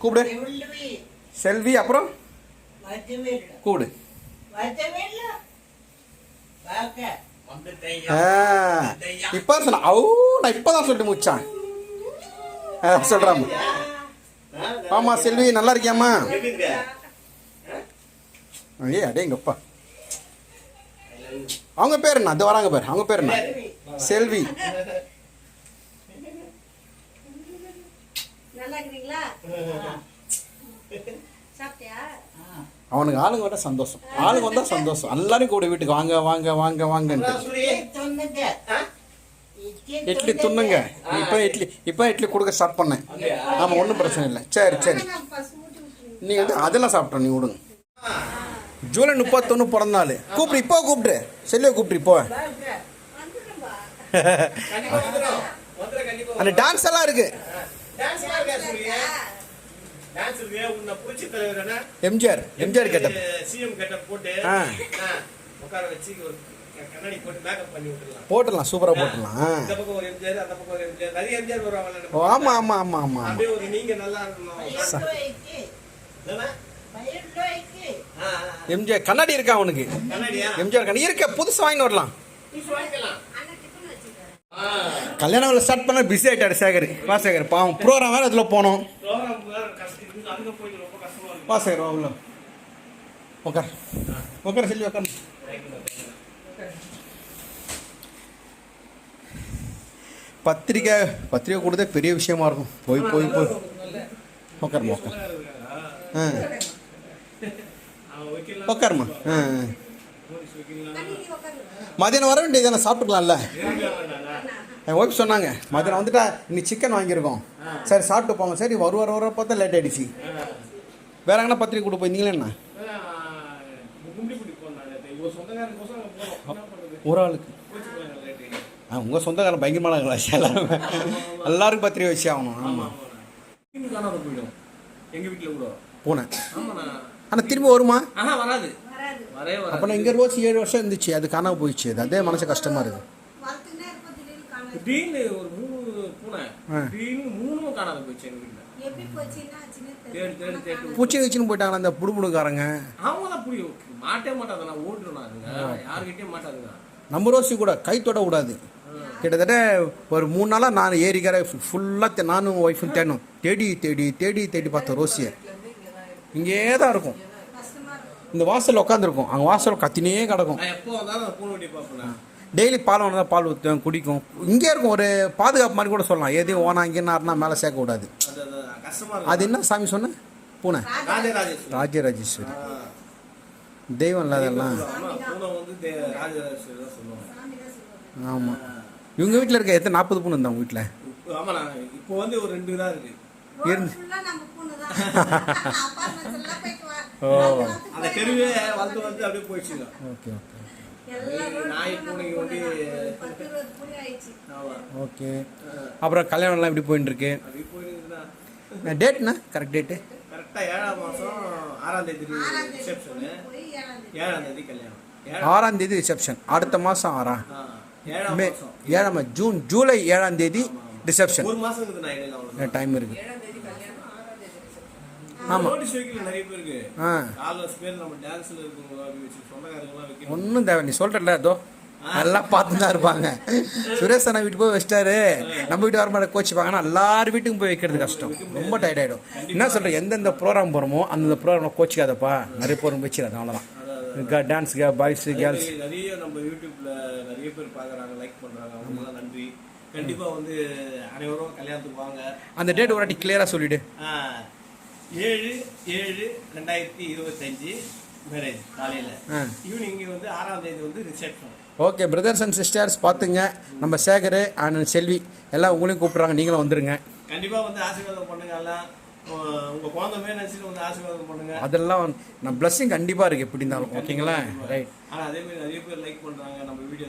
கூப்பிடு. செல்வி அப்புறம்? கூப்பிடு. ஆ, இப்போ சொன்ன. ஓ நான் இப்போ தான் சொல்லிட்டு முடிச்சான். ஆ சொல்கிறாம்மா ஆமாம் செல்வி நல்லா இருக்கியாம்மா? ஏய் அடேங்கப்பா அவங்க பேர் என்ன? அது வராங்க பேர். அவங்க பேர் என்ன? செல்வி. நல்லா இருக்கிறீங்களா சாப்பிட்டியா? அவனுக்கு ஆளுங்க வந்தா சந்தோஷம். ஆளுங்க வந்தா சந்தோஷம். எல்லாரும் கூட வீட்டுக்கு வாங்க வாங்க வாங்க வாங்கன்ட்டு. இட்லி துண்ணுங்க. இப்போ இட்லி இப்போ இட்லி கொடுக்க ஸ்டார்ட் பண்ணேன். ஆமாம் ஒன்றும் பிரச்சனை இல்லை. சரி சரி. நீ வந்து அதெல்லாம் சாப்பிட்டோம் நீ விடுங்க. ஜூலை முப்பத்தொன்று பிறந்த நாள் கூப்பிடு இப்போ கூப்பிட்டு செல்லியை கூப்பிட்டு இப்போ. அந்த டான்ஸ் எல்லாம் இருக்கு MGR MGR getup CM getup போட்டு உட்கார வச்சு ஒரு கண்ணாடி போட்டு மேக்கப் பண்ணி விட்டுடலாம் போட்டுடலாம் சூப்பராக போட்டுடலாம். இந்த பக்கம் ஒரு எம்ஜிஆர் அந்த பக்கம் ஒரு எம்ஜிஆர். நிறைய எம்ஜிஆர் வருவாங்கல்ல ஓ ஆமாம் ஆமாம் ஆமாம் ஆமாம் ஆமாம் அப்படியே ஒரு நீங்க நல்லா இருக்கணும். எம்ஜிஆர் கண்ணாடி இருக்கா அவனுக்கு கண்ணாடியா? எம்ஜிஆர் கண்ணாடி. இருக்க புதுசு வாங்கிட்டு வரலாம் புதுசு வாங்கிக்கலாம் அண்ணன் டிஃபன் கல்யாணம் ஸ்டார்ட் பண்ண பிஸி ஆகிட்டாரு சேகர். வா சேகர் பாவம். ப்ரோக்ராம் வேறு அதில் போனோம். வா சேகர் வா உள்ள. உட்கார் உட்கார செல்வி உட்கார் பத்திரிக்கை பத்திரிக்கை கொடுத்தே பெரிய விஷயமா இருக்கும். போய் போய் போய். உட்காருமா உட்கார் ஆ. உட்காருமா ஆ மதியானம் வர வேண்டியது தானே சாப்பிட்டுக்கலாம்ல? என் ஒய்ஃப் சொன்னாங்க மதியானம் வந்துட்டா இன்னைக்கு சிக்கன் வாங்கியிருக்கோம் சரி சாப்பிட்டு போங்க சரி வருவார் வர பார்த்தா லேட் ஆயிடுச்சு. வேற எங்கன்னா பத்திரிக்கை கொடுப்போம் போயிருந்தீங்களா என்ன? ஒரு ஆளுக்கு. ஆ உங்கள் சொந்தக்காரன் பயங்கரமான கிளாஸ் எல்லாருமே. எல்லாருக்கும் பத்திரிக்கை வச்சு ஆகணும் ஆமாம் வீட்டுல கூட? பூனை ஆனால் திரும்ப வருமா? ஆஹா வராது. அப்போ வராது. இங்கே ரோச்சு ஏழு வருஷம் இருந்துச்சு அது காணாம போயிடுச்சு அது அதே மனசு கஷ்டமா இருக்கு. வளர்த்துனே இருப்போம் திடீர்னு காணாது ஒரு மூணு பூனை. திடீர்னு மூணும் காணாம போயிடுச்சு எங்க வீட்டுல தேடி தேடி தேடி. பூச்சி வச்சுன்னு போயிட்டாங்களா அந்த புடுபுடுக்காரங்க? அவங்க தான் புரியும் மாட்டே மாட்டாங்க நான் ஓட்டுறேன் அதுங்க யாருக்கிட்டயும் மாட்டாதுங்க. நம்ம ரோசி கூட கை தொட விடாது கிட்டத்தட்ட ஒரு மூணு நாளாக நான் ஏரிக்கிற ஃபுல்லாக நானும் ஒய்ஃபும் தேடணும். தேடி தேடி தேடி தேடி பார்த்தேன் ரோசியை. இங்கே தான் இருக்கும். இந்த வாசலில் உட்காந்துருக்கும் அங்கே வாசல் கத்தினே கிடக்கும். டெய்லி பால் வேணா பால் ஊற்றுவேன் குடிக்கும். இங்கே இருக்கும் ஒரு பாதுகாப்பு மாதிரி கூட சொல்லலாம். எதையும் ஓனா இங்கேனாருனா மேலே சேர்க்க கூடாது. அது அது கஷ்டமா அது இருக்கும் என்ன சாமி சொன்ன? பூனை. ராஜராஜேஸ்வரி. தெய்வம் சொல்லுவாங்க. ஆமாம் இவங்க வீட்டில் இருக்க எத்தனை நாற்பது பூனை இருந்தா வீட்டில் இப்போ- ஆமா நான் இப்போ வந்து ஒரு ரெண்டு தான் இருக்கு. இருந்து. ஓ. வந்து வந்து அந்த தெருவே வந்து வந்து அப்படியே போயிடுச்சுங்க. Okay okay. ஓகே. அப்புறம் கல்யாணம்லாம் எப்படி போயின்னு இருக்கு டேட்ண்ணா கரெக்ட் டேட்டு கரெக்டா ஏழாம் மாசம் ஆறாம் தேதி ஆறாம் தேதி ரிசப்ஷனு போய் ஏழாம் தேதி. கல்யாணம். ஆறாம் தேதி ரிசப்ஷன் அடுத்த மாதம் ஆறா ஆ, ஏழாம் மே மாசம். ஏழாம் ஜூன் ஜூலை ஏழாம் தேதி ரிசப்ஷன் ஒரு அவ்வளவு டைம் இருக்கு. ஒன்றும் தேவை நீ சொல்கிறல அதோ எல்லாம் பார்த்து தான் இருப்பாங்க. சுரேஷ் அண்ணா வீட்டுக்கு போய் வச்சிட்டாரு. நம்ம வீட்டு வர மாதிரி கோச்சிப்பாங்கன்னா எல்லார் வீட்டுக்கும் போய் வைக்கிறது கஷ்டம். ரொம்ப டயர்ட் ஆகிடும் என்ன சொல்கிறேன் எந்தெந்த ப்ரோக்ராம் போகிறோமோ அந்தந்த ப்ரோக்ராம் கோச்சிக்காதப்பா. நிறைய பேர் வச்சிடாது அவ்வளோதான் டான்ஸ் பாய்ஸ் கேர்ள்ஸ் நிறைய- நம்ம யூடியூப்ல நிறைய பேர் பாக்குறாங்க லைக் பண்றாங்க. அவங்களுக்குலாம் நன்றி. கண்டிப்பா வந்து அனைவரும் கல்யாணத்துக்கு வாங்க. அந்த டேட் ஒரு வாட்டி கிளியராக சொல்லிவிடு ஆ, ஏழு ஏழு ரெண்டாயிரத்தி இருபத்தஞ்சு மேரேஜ் காலையில. ஈவினிங் வந்து ஆறாம் தேதி வந்து reception okay brothers and sisters பார்த்துங்க. நம்ம சேகர் அண்ட் செல்வி எல்லாம் உங்களையும் கூப்பிட்றாங்க. நீங்களும் வந்துருங்க. கண்டிப்பா வந்து ஆசீர்வாதம் பண்ணுங்க எல்லாம். உ- உங்க குழந்தை மேல நினைச்சிட்டு வந்து ஆசீர்வாதம் பண்ணுங்க. அதெல்லாம் நான் blessing கண்டிப்பாக இருக்குது எப்படி இருந்தாலும் ஓகேங்களா ரைட் ஆனா அதே மாதிரி நிறைய பேர் லைக் பண்றாங்க. நம்ம வீடியோ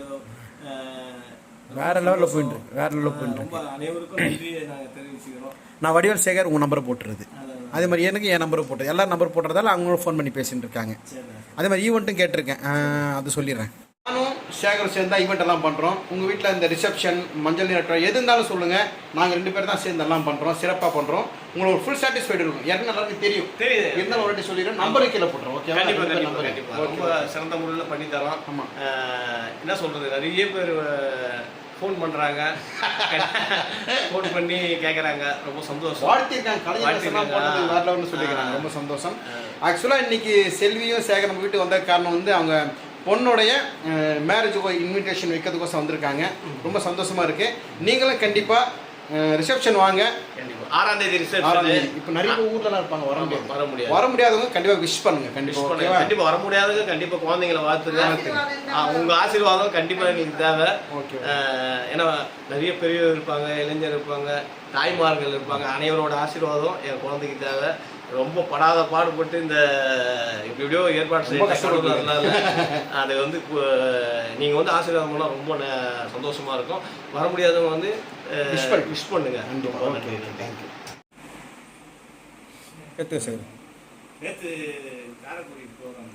வேற லெவலில் போயிட்டு வேற லெவலில் போயிட்டு அனைவருக்கும் நன்றியை நாங்க தெரிவிச்சுக்கிறோம். நான் வடிவல் சேகர் உங்கள் நம்பரை போட்டுருது. அதே மாதிரி எனக்கு என் நம்பரை போட்டு எல்லா நம்பர் போட்டுறதால அவங்களும் ஃபோன் பண்ணி பேசிட்டு இருக்காங்க. அதே மாதிரி ஈவெண்ட்டும் கேட்டிருக்கேன். அது சொல்லிடுறேன். நானும் சேகர் சேர்ந்தா ஈவெண்ட் எல்லாம் பண்ணுறோம் உங்கள் வீட்டில் இந்த ரிசப்ஷன் மஞ்சள் நீராட்டம் எது இருந்தாலும் சொல்லுங்கள் நாங்கள் ரெண்டு பேர் தான் சேர்ந்து எல்லாம் பண்ணுறோம் சிறப்பாக பண்ணுறோம் உங்களுக்கு ஃபுல் சாட்டிஸ்ஃபைடு இருக்கும். எனக்கு எல்லாருக்கும் தெரியும். தெரியுது. இருந்தாலும் ஒரு வாட்டி சொல்லிடுறேன் நம்பரை கீழே போட்டுறோம் ஓகே கண்டிப்பா கண்டிப்பா கண்டிப்பா. ரொம்ப சிறந்த முறையில் பண்ணி தரோம் ஆமா. அஹ், என்ன சொல்றது? நிறைய பேர் ஃபோன் பண்றாங்க. ஃபோன் பண்ணி கேக்குறாங்க. ரொம்ப சந்தோஷம். வாழ்த்திருக்காங்க. சொல்லிக்கிறாங்க. ரொம்ப சந்தோஷம். ஆக்சுவலாக இன்னைக்கு செல்வியும் சேகர் நம்ம வீட்டுக்கு வந்த காரணம் வந்து அவங்க பொண்ணுடைய மேரேஜுக்கு இன்விடேஷன் வைக்கிறதுக்கோசம் வந்திருக்காங்க. ரொம்ப சந்தோஷமா இருக்கு. நீங்களும் கண்டிப்பாக ரிசப்ஷன் வாங்க. கண்டிப்பா. ஆறாம் தேதி ரிசப்ஷன் இப்போ நிறைய ஊர்லலாம் இருப்பாங்க வர முடியாது. வர முடியாது. வர முடியாதவங்க கண்டிப்பாக விஷ் பண்ணுங்க கண்டிப்பாக பண்ணுங்க. ஓகேவா கண்டிப்பா வர முடியாதவங்க கண்டிப்பா குழந்தைங்களை வாழ்த்துங்க. ஆசீர்வாதம் ஆ, உங்க ஆசீர்வாதம் கண்டிப்பா எங்களுக்கு தேவை. ஓகே ஏன்னா நிறைய பெரியவர் இருப்பாங்க இளைஞர் இருப்பாங்க தாய்மார்கள் இருப்பாங்க. அனைவரோட ஆசீர்வாதம் என் குழந்தைக்கு தேவை. ரொம்ப படாத பாடுபட்டு இந்த இப்படி இப்படியோ ஏற்பாடு செய்ய அது வந்து கு- நீங்க வந்து ஆசீர்வாதம் பண்ணா ரொம்ப ந- சந்தோஷமா இருக்கும். வர முடியாதவங்க வந்து Wish பண்ணு. விஷ் பண்ணுங்க. தேங்க்யூ எத்து சார். நேத்து காரைக்குடி ப்ரோக்ராம்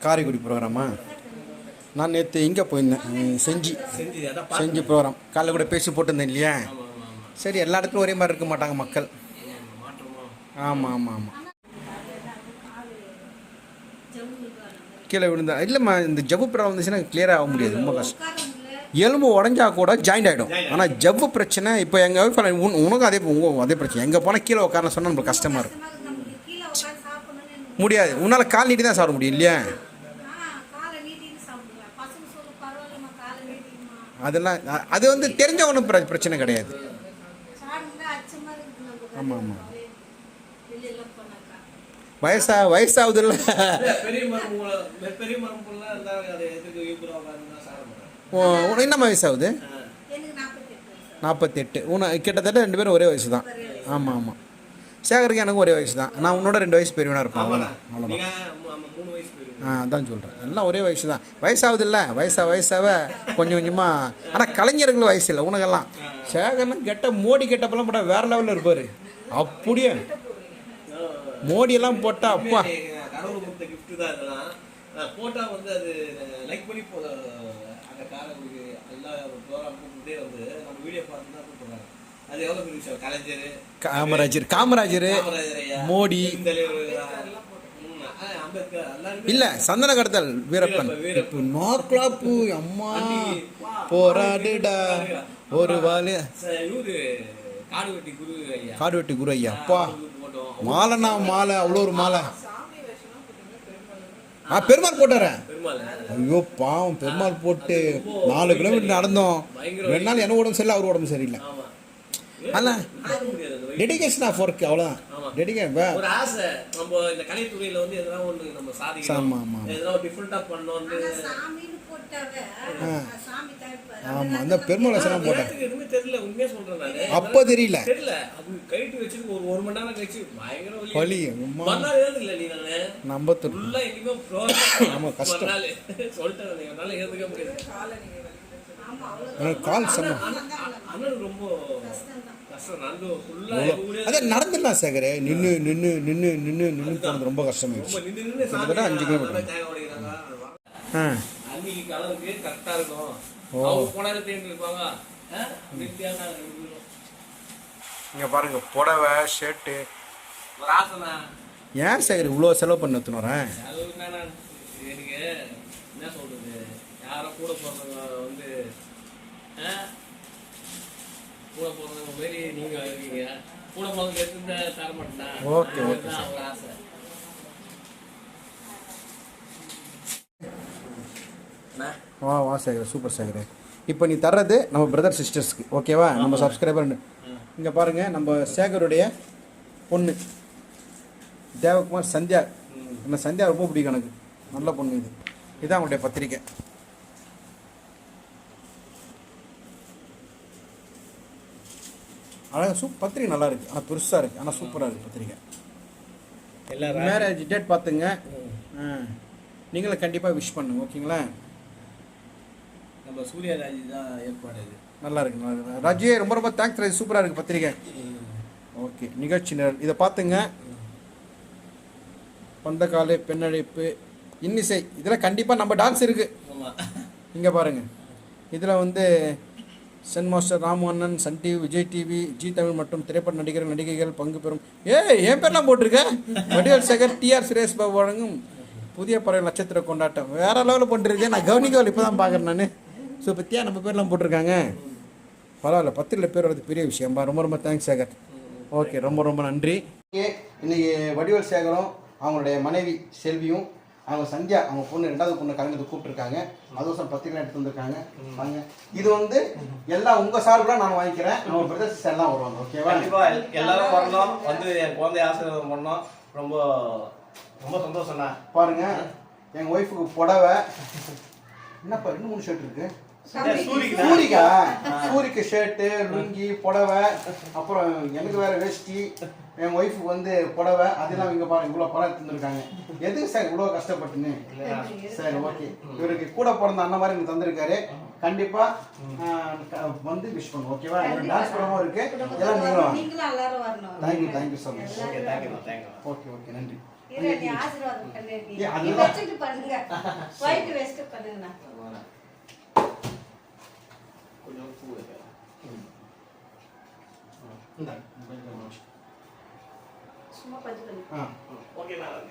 காரைக்குடி ப்ரோக்ராமா நான் நேற்று இங்கே போயிருந்தேன்? செஞ்சி. செஞ்சு ப்ரோக்ராம் காலைல கூட பேசி போட்டிருந்தேன் இல்லையா? சரி எல்லா இடத்துலையும் ஒரே மாதிரி இருக்க மாட்டாங்க மக்கள். ஆமாம் ஆமாம் ஆமாம் கீழே விழுந்தா. இல்லைம்மா இந்த ஜவ்வு ப்ராப்ளம் வந்துச்சுன்னா கிளியராக ஆக முடியாது. ரொம்ப கஷ்டம். எலும்பு உடஞ்சா கூட ஜாயிண்ட் ஆகிடும் ஆனால் ஜவ்வு பிரச்சனை இப்போ எங்கள் ஒய்ஃப் உன் உனக்கும் அதே உங்க அதே பிரச்சனை. எங்கே போனால் கீழே உட்கார சொன்னால் நம்மளுக்கு கஷ்டமாக இருக்கும். முடியாது. உன்னால் கால் நீட்டி தான் சாப்பிட முடியும் இல்லையா? அதெல்லாம் அது வந்து தெரிஞ்ச ஒன்றும் பிரச்சனை கிடையாது. சாடுங்க அச்சமா இருக்குது நமக்கு ஆமா, ஆமா. வெளியெல்லாம் போனாக்கா வயசா வயசாகுதுல்ல இல்ல, பெரிய மரமுங்கள பெரிய மரமுலாம் இருந்தா அது எதுக்கு ஈக்குவலா உட்கார்ந்து சாப்பிட மாட்டாங்க உ- உனக்கு என்ன வயசாகுது? வயசு. நாற்பத்தெட்டு உன கிட்டத்தட்ட ரெண்டு பேரும் ஒரே வயசு. தான் ஆமாம் ஆமாம் சேகருக்கு எனக்கும் ஒரே வயசு தான் நான் உன்னோட ரெண்டு வயசு பெரியவனாக இருப்பேன். அவ்வளோதான் அவ்வளோதான் வயசு பெரியவங்க. ஆ அதான் சொல்கிறேன் எல்லாம் ஒரே வயசு தான் வயசாகுது இல்லை வயசா வயசாக கொஞ்சம் கொஞ்சமாக ஆனால் கலைஞர்கள் வயசு இல்லை உனக்கெல்லாம். சேகர்லாம் கெட்ட மோடி கெட்டப்பெல்லாம் போட்டால் வேற லெவலில் இருப்பார். அப்படியே. அப்பா. இதெல்லாம். அஹ் போட்டா வந்து அது லைக் பண்ணி போ அந்த காரங்களுக்கு எல்லா ப்ரோக்ராம் கூப்பிட்டே வந்து நம்ம வீடியோ பார்த்து தான் கூப்பிடுறாங்க. அது எவ்வளவு பெரிய விஷயம்? கலைஞர் காமராஜர் காமராஜர் மோடி. இல்ல சந்தன கடத்தல் வீரப்பன். இப்போ நோக்லாப்பு அம்மா. போராடுடா. ஒரு வாலு. காடுவெட்டி குரு ஐயா. காடுவெட்டி குரு ஐயா அப்பா. மாலைனா மாலை அவ்வளோ ஒரு மாலை ஆ பெருமாள் போட்டார பெருமாள் ஐயோ பாவம் பெருமாள் போட்டு நாலு கிலோமீட்டர் நடந்தோம் ரெண்டு நாள் என்ன உடம்பு சரியில்லை அவர் உடம்பு சரியில்லை அல்ல. டெடிகேஷன் ஆஃப் ஒர்க் அவ்வளோதான். டெடிகேஷன் ஒரு ஆசை நம்ம இந்த கலைத்துறையில வந்து எதனா ஒண்ணு நம்ம சாதிக்கணும். எதனா டிஃப்ரெண்டா பண்ணணும்னு ஆனா ஆமாம் அந்த பெருமாள் வசனம் போட்டேன் அப்போ தெரியல. தெரியல. அது கைட்டு வச்சுட்டு ஒரு ஒரு மணி நேரம் கழிச்சு பயங்கர வலி. வலி, அம்மா. மறுநாள் ஏறது இல்ல நீ நானு? நம்ம தொட்டு ஃபுல்லா எங்கேயுமே pro ஆமா, கஷ்டம். ஆமா கால் ஊரே அதே நடந்துடலாம் சேகரே? நின்று நின்று நின்று நின்று நின்று போனது ரொம்ப கஷ்டமாயிடுச்சு. கிட்டத்தட்ட அஞ்சு கிலோமீட்டர். ஆ. அன்னைக்கு கலருக்கு கரெக்டா இருக்கும். அவங்க போனாரு தேடி இருப்பாங்க. இங்கே பாருங்க புடவை ஷர்ட்டு ஒரு ஆசைனா ஏன் சேகர் இவ்வளோ செலவு பண்ணி என்னன்னா எனக்கு என்ன சொல்றது? யாரோ கூட பிறந்தவங்க வந்து ஆ? கூட பிறந்தவங்க மாரி நீங்க இருக்கீங்க. கூட பிறந்தவங்க எடுத்து தர மாட்டேன்னா ஓகே, ஓகே, ஆசை. வா வா சேகர் சூப்பர் சேகர். இப்போ நீ தர்றது நம்ம பிரதர் சிஸ்டர்ஸ்க்கு ஓகேவா நம்ம சப்ஸ்கிரைபர் இங்கே பாருங்க நம்ம சேகருடைய பொண்ணு. தேவகுமார் சந்தியா. இந்த சந்தியா ரொம்ப பிடிக்கும் எனக்கு. நல்ல பொண்ணு இது. இதான் அவங்களுடைய பத்திரிக்கை. அழகாக சூப் பத்திரிக்கை நல்லா இருக்கு. ஆனால் பெருசாக இருக்கு. ஆனால் சூப்பராக இருக்கு பத்திரிக்கை. எல்லாரும் மேரேஜ் டேட் பார்த்துங்க. நீங்களும் கண்டிப்பாக விஷ் பண்ணுங்க ஓகேங்களா நம்ம சூர்யராஜ் தான் ஏற்பாடு இது. நல்லா இருக்கு நல்லா இருக்கு ராஜே ரொம்ப ரொம்ப தேங்க்ஸ் ராஜ். சூப்பராக இருக்கு பத்திரிக்கை. ஓகே நிகழ்ச்சி நிரல். இதை பார்த்துங்க பந்தக்காலு பெண்ணழைப்பு இன்னிசை. இதில் கண்டிப்பாக நம்ம டான்ஸ் இருக்கு. ஆமா. இங்கே பாருங்கள் இதில் வந்து Sen master Ramavannan Sun TV Vijay TV Zee Tamil மற்றும் திரைப்பட நடிகர்கள் நடிகைகள் பங்கு பெறும். ஏய் என் பேர்லாம் போட்டிருக்கேன் வடிவேல் சேகர் டிஆர் சுரேஷ் பாபு வழங்கும் புதிய பறவை நட்சத்திர கொண்டாட்டம். வேற லெவலில் போட்டிருக்கேன் நான் கவனிக்கவில் இப்போ தான் பார்க்குறேன் நான். ஸோ பற்றியா நம்ம பேர்லாம் போட்டிருக்காங்க. பரவாயில்ல பத்திரில் பேர் வரது பெரிய விஷயம்பா ரொம்ப ரொம்ப தேங்க்ஸ் சேகர். ஓகே ரொம்ப ரொம்ப நன்றி. இன்னைக்கு வடிவேல் சேகரும் அவங்களுடைய மனைவி செல்வியும் அவங்க சந்தியா அவங்க பொண்ணு ரெண்டாவது பொண்ணு கலந்து கூப்பிட்டுருக்காங்க. அதுவும் பத்திரிக்கை எடுத்து வந்திருக்காங்க. வாங்க. இது வந்து எல்லாம் உங்க சார்புல நான் வாங்கிக்கிறேன். நம்ம பிரதர்ஸ் எல்லாம் வருவாங்க ஓகேவா கண்டிப்பா எல்லாரும் வரணும். வந்து என் குழந்தைய ஆசீர்வாதம் பண்ணோம் ரொம்ப ரொம்ப சந்தோஷம்ண்ணா. பாருங்க எங்க ஒய்ஃபுக்கு புடவை. என்னப்பா ரெண்டு மூணு ஷர்ட் இருக்கு? சூரிக்கா சூரிக்கு ஷர்ட்டு லுங்கி புடவை அப்புறம் எனக்கு வேற வேஷ்டி என் ஒய்ஃபுக்கு வந்து புடவை அதெல்லாம் இங்க பாருங்க இவ்வளோ பணம் எடுத்துருக்காங்க எதுக்கு சார் இவ்வளோ கஷ்டப்பட்டுன்னு? சரி ஓகே இவருக்கு கூட பிறந்த அண்ணன் மாதிரி எனக்கு தந்திருக்காரு. கண்டிப்பா வந்து விஷ் பண்ணுவோம் ஓகேவா டான்ஸ் ப்ரோமோ இருக்கு. எல்லாம் நீங்களும் நீங்களும் எல்லாரும் வரணும். Thank you thank you so much okay thank you thank you okay okay நன்றி. ஆசீர்வாதம் பண்ணுங்க. ஒயிட் வெஸ்ட் பண்ணுங்கண்ணா. கொஞ்சம் பூ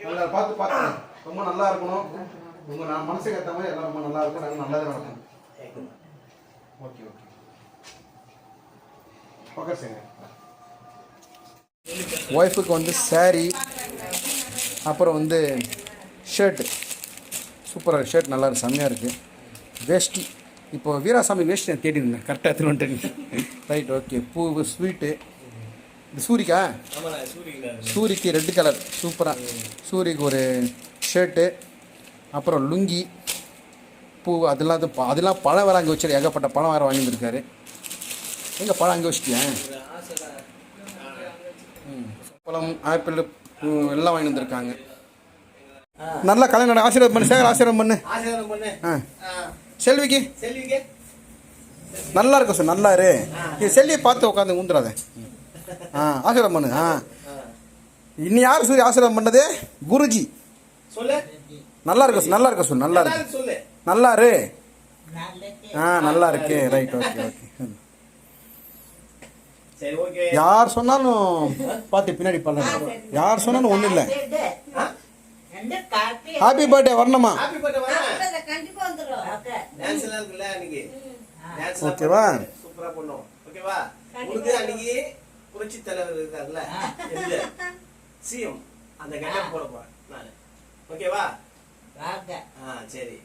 நல்லா பார்த்து பார்த்து ரொம்ப நல்லா இருக்கணும். உங்க நான் மனசுக்கு ஏற்ற மாதிரி எல்லாம் ரொம்ப நல்லா இருக்கும் நாங்கள். Okay okay. ஓகே சார் ஒய்ஃபுக்கு வந்து saree அப்புறம் வந்து ஷர்ட்டு சூப்பராக ஷர்ட் நல்லா இருக்கு. செம்மையாக இருக்குது வேஷ்டி இப்போ வீராசாமி வேஷ்டி நான் தேடி இருந்தேன். கரெக்டாக எடுத்துன்னு வந்துட்டேன். ரைட் ஓகே பூ ஸ்வீட்டு இது சூரிக்கா? சூரிக்கு ரெட் கலர் சூப்பராக சூரிக்கு ஒரு ஷர்ட்டு அப்புறம் லுங்கி. பூ அதெல்லாம் அதெல்லாம் பழம் வேறு அங்கே வச்சிரு ஏகப்பட்ட பழம் வேறு வாங்கி வந்திருக்காரு. எங்கே பழம் அங்கே வச்சிட்டியா? ம். பழம் ஆப்பிள் எல்லாம் வாங்கி வந்திருக்காங்க. நல்லா கல்யாணம் ஆசீர்வாதம் பண்ணு சேகர் ஆசீர்வாதம் பண்ணு. ஆ, செல்விக்கு? செல்விக்கு? நல்லா இருக்கும் சார் நல்லா இரு. நீ செல்வியை பார்த்து உட்காந்து ஊந்துடாத ஆ ஆசீர்வாதம் பண்ணு ஆ. இன்னும் யார் சூரிய ஆசீர்வாதம் பண்ணது? குருஜி. சொல்லு. நல்லா இருக்கு சார் நல்லா இருக்கு சார் நல்லா இருக்கு. சொல்லு. நல்லா இரு. ஆ நல்லா இருக்கு. ரைட் ஓகே ஓகே சரி ஓகே. யார் சொன்னாலும் பார்த்து பின்னாடி பண்ணல யார் சொன்னாலும் ஒன்றும் இல்லை. ஹாப்பி பர்த்டே வரணுமா ஹாப்பி பர்த்டே வா அப்புறம் கண்டிப்பா வந்துடும் ஓகே டான்ஸ் எல்லாம் இருக்குல்ல அன்னைக்கு டான்ஸ் ஓகேவா? சூப்பரா பண்ணுவோம் ஓகேவா உனக்கு அன்னைக்கு புரட்சி தலைவர் இருக்காருல்ல? இல்ல சிஎம். அந்த கட்டம் போட போறேன் நானு. ஓகேவா ஆ சரி.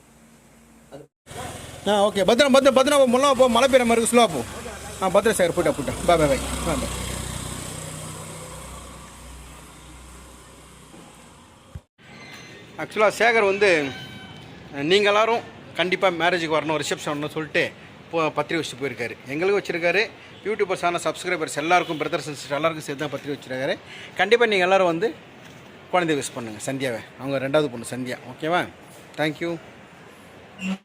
ஆ ஓகே பத்திரம் பத்திரம் பத்திரம் முன்னா போ மழை பெய்யுற மாதிரி ஸ்லோவாக போ. ஆ பத்திரம் சார் போயிட்டா போயிட்டா பா பை பை ஆ பை ஆக்சுவலாக சேகர் வந்து நீங்கள் எல்லாரும் கண்டிப்பாக மேரேஜுக்கு வரணும் ரிசப்ஷன் வரணும்னு சொல்லிட்டு இப்போ பத்திரிக்கை வச்சுட்டு போயிருக்காரு. எங்களுக்கும் வச்சுருக்காரு. யூடியூபர்ஸான சப்ஸ்கிரைபர்ஸ் எல்லாருக்கும் பிரதர்ஸ் சிஸ்டர் எல்லாருக்கும் சேர்த்து தான் பத்திரிக்கை வச்சுருக்காரு. கண்டிப்பாக நீங்கள் எல்லோரும் வந்து குழந்தைய விஷ் பண்ணுங்கள் சந்தியாவை. அவங்க ரெண்டாவது பொண்ணு சந்தியா. ஓகேவா தேங்க்யூ